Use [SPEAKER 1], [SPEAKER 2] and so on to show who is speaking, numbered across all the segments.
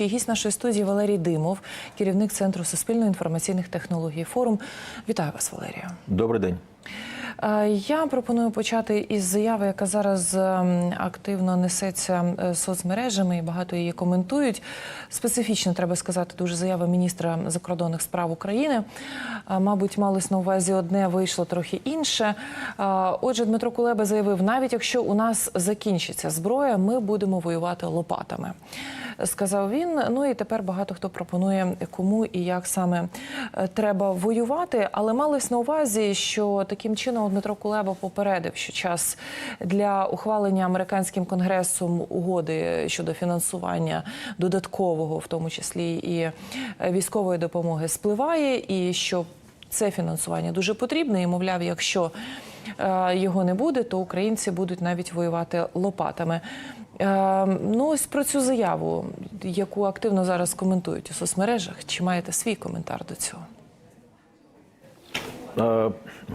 [SPEAKER 1] Гість нашої студії Валерій Димов, керівник Центру суспільно-інформаційних технологій Форум. Вітаю вас, Валерія.
[SPEAKER 2] Добрий день.
[SPEAKER 1] Е, Я пропоную почати із заяви, яка зараз ем, активно несеться е, соцмережами і багато її коментують. Специфічно треба сказати, дуже заява міністра закордонних справ України. Е, Мабуть, малось на увазі одне, вийшло трохи інше. Отже, Дмитро Кулеба заявив: навіть якщо у нас закінчиться зброя, ми будемо воювати лопатами. Сказав він. Ну і тепер багато хто пропонує, кому і як саме треба воювати. Але малось на увазі, що таким чином Дмитро Кулеба попередив, що час для ухвалення американським конгресом угоди щодо фінансування додаткового, в тому числі і військової допомоги, спливає, і що це фінансування дуже потрібне. І мовляв, якщо е, його не буде, то українці будуть навіть воювати лопатами. Е, Ну, ось про цю заяву, яку активно зараз коментують у соцмережах. Чи маєте свій коментар до цього?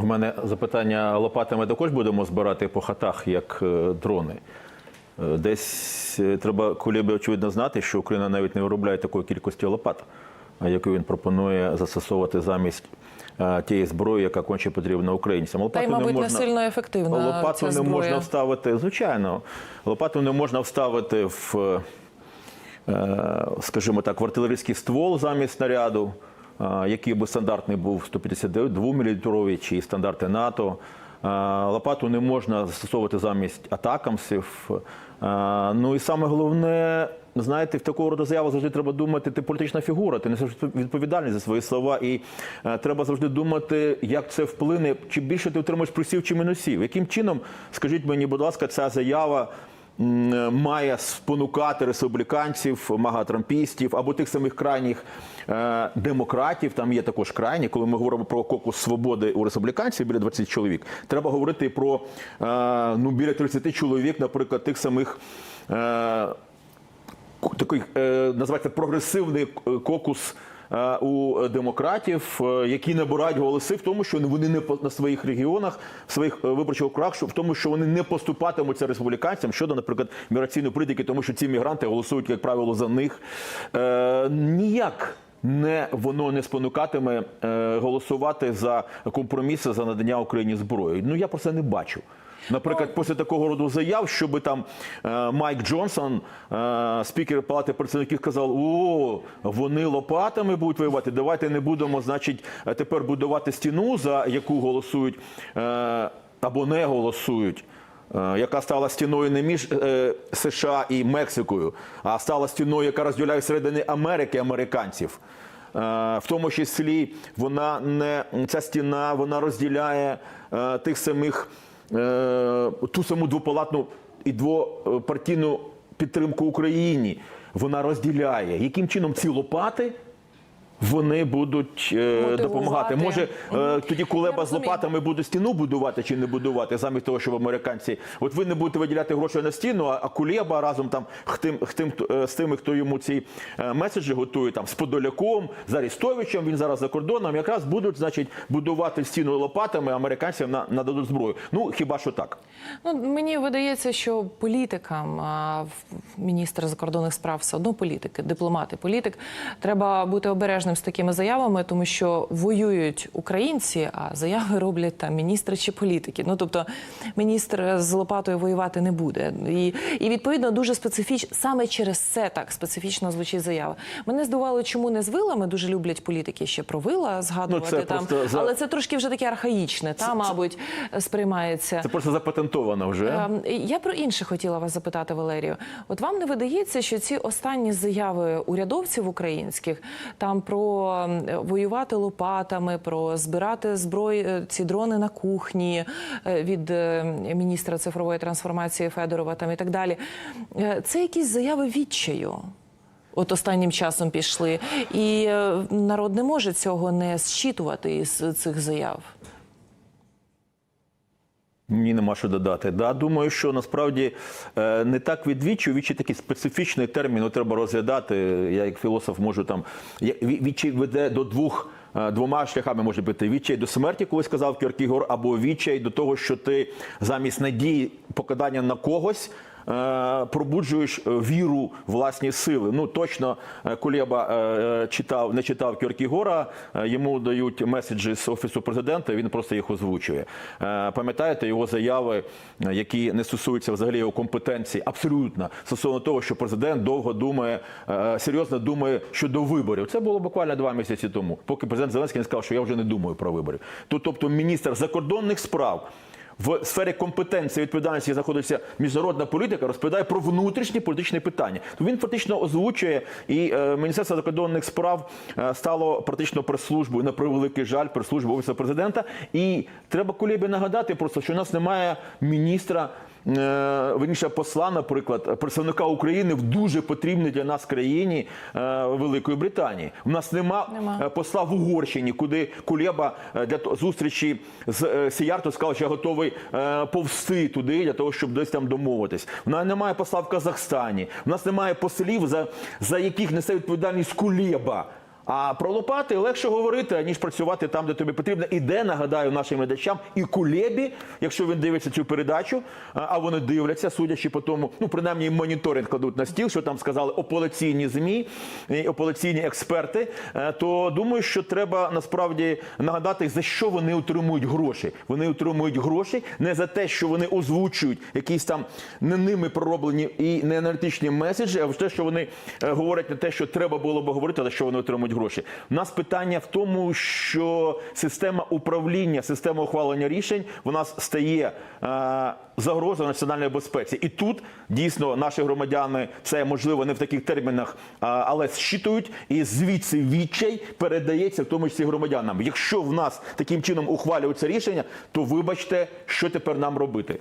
[SPEAKER 2] У мене запитання лопатами також будемо збирати по хатах, як е, дрони. Е, Десь е, треба Кулібі, очевидно, знати, що Україна навіть не виробляє такої кількості лопат, яку він пропонує застосовувати замість тієї зброї, яка конче потрібна українцям.
[SPEAKER 1] Та й,
[SPEAKER 2] Лопату
[SPEAKER 1] мабуть, не,
[SPEAKER 2] можна-
[SPEAKER 1] сильно ефективна
[SPEAKER 2] Лопату
[SPEAKER 1] ця
[SPEAKER 2] не
[SPEAKER 1] зброя.
[SPEAKER 2] можна вставити, звичайно, лопату не можна вставити в, скажімо так, в артилерійський ствол замість снаряду, який би стандартний був 152 мм чи стандарти НАТО. Лопату не можна застосовувати замість атакамсів. Ну і саме головне, знаєте, в такого роду заяву завжди треба думати, ти політична фігура, ти несеш відповідальність за свої слова, і е, треба завжди думати, як це вплине, чи більше ти отримаєш плюсів чи мінусів. Яким чином, скажіть мені, будь ласка, ця заява має спонукати республіканців, магатрампістів або тих самих крайніх е, демократів. Там є також крайні. Коли ми говоримо про кокус свободи у республіканців біля 20 чоловік, треба говорити про е, ну біля 30 чоловік, наприклад, тих самих. Е, такий називається прогресивний кокус. Е, У демократів, е, які набирають голоси в тому, що вони не на своїх регіонах, в своїх е, виборчих округах, що в тому, що вони не поступатимуться республіканцям щодо, наприклад, міграційної політики, тому що ці мігранти голосують, як правило, за них. Ніяк не воно не спонукатиме е, голосувати за компроміси за надання Україні зброї. Ну я про це не бачу. Наприклад, після такого роду заяв, щоб там е, Майк Джонсон, е, спікер Палати представників, сказав: о, вони лопатами будуть воювати. Давайте не будемо, значить, тепер будувати стіну, за яку голосують е, або не голосують. Е, Яка стала стіною не між е, США і Мексикою, а стала стіною, яка розділяє середини Америки американців. Е, В тому числі вона не ця стіна вона розділяє тих самих ту саму двопалатну і двопартійну підтримку Україні. Вона розділяє. Яким чином ці лопати вони будуть е, допомагати? Може е, тоді Кулеба з лопатами буде стіну будувати чи не будувати, замість того, щоб американці. От ви не будете виділяти гроші на стіну, а а Кулеба разом там хтим, хтим, е, з тими, хто йому ці е, меседжі готує, там з Подоляком, з Арістовичем, він зараз за кордоном, якраз будуть, значить, будувати стіну лопатами, американцям на, нададуть зброю. Ну хіба що так?
[SPEAKER 1] Ну, мені видається, що політикам, міністр закордонних справ все одно політики, дипломати, політик, треба бути обережним з такими заявами, тому що воюють українці, а заяви роблять там міністри чи політики. Ну тобто міністр з лопатою воювати не буде. І, і відповідно дуже специфічно, саме через це так специфічно звучить заява. Мене здивувало, чому не з вилами дуже люблять політики ще про вила згадувати
[SPEAKER 2] Ну, це
[SPEAKER 1] там,
[SPEAKER 2] просто за-
[SPEAKER 1] але це трошки вже таке архаїчне, та мабуть, сприймається.
[SPEAKER 2] Це просто запатентовано вже.
[SPEAKER 1] Ем, Я про інше хотіла вас запитати, Валерію. От вам не видається, що ці останні заяви урядовців українських там про ем, воювати лопатами, про збирати зброї, е, ці дрони на кухні е, від е, міністра цифрової трансформації Федорова там і так далі. Це якісь заяви відчаю. От останнім часом пішли, і народ не може цього не зчитувати із цих заяв.
[SPEAKER 2] Мені нема що додати. Да, думаю, що насправді е, не так відвічі, Вічі такий специфічний термін ну, треба розглядати. Я як філософ можу там відчай веде до двох. е, Двома шляхами може бути відчай до смерті, колись сказав Кіркігор, або відчай до того, що ти замість надії покидання на когось пробуджуєш е, віру власні сили. Ну точно е, Кулеба е, читав, не читав Кіркігора, е, йому дають меседжі з офісу президента. Він просто їх озвучує. Е, Пам'ятаєте його заяви, е, які не стосуються взагалі його компетенції, абсолютно стосовно того, що президент довго думає, е, серйозно думає щодо виборів. Це було буквально два місяці тому, поки президент Зеленський не сказав, що я вже не думаю про вибори. Тут, тобто, міністр закордонних справ. В сфері компетенції відповідальності знаходиться міжнародна політика, розповідає про внутрішні політичні питання. То він фактично озвучує, і е, Міністерство закордонних справ е, стало практично прес-службою на превеликий жаль, прес-службою офісу президента. І треба Кулєбі нагадати просто, що у нас немає міністра. Е, Верніше посла, наприклад, представника України в дуже потрібній для нас країні е, Великої Британії. У нас нема,
[SPEAKER 1] Нема.
[SPEAKER 2] е, посла в Угорщині, куди Кулєба е, для зустрічі з Сіярто сказав, що я готовий повсти туди для того, щоб десь там домовитись. У нас немає посла в Казахстані. У нас немає послів, за, за яких несе відповідальність Кулєба. А про Лопати легше говорити, ніж працювати там, де тобі потрібно. І де, нагадаю нашим глядачам, і Кулебі, якщо він дивиться цю передачу, а а вони дивляться, судячи по тому, ну принаймні моніторинг кладуть на стіл, що там сказали опозиційні змі, і опозиційні експерти. е, То думаю, що треба насправді нагадати, за що вони отримують гроші. Вони отримують гроші не за те, що вони озвучують якісь там не ними пророблені і не аналітичні меседжі, а за те, що вони е, говорять не те, що треба було би говорити, за що вони отримують. У нас питання в тому, що система управління, система ухвалення рішень у нас стає е, загрозою національної безпеці. І тут дійсно наші громадяни це можливо не в таких термінах, а, але зчитують, і звідси відчай передається в тому числі громадянам. Якщо в нас таким чином ухвалюються рішення, то вибачте, що тепер нам робити.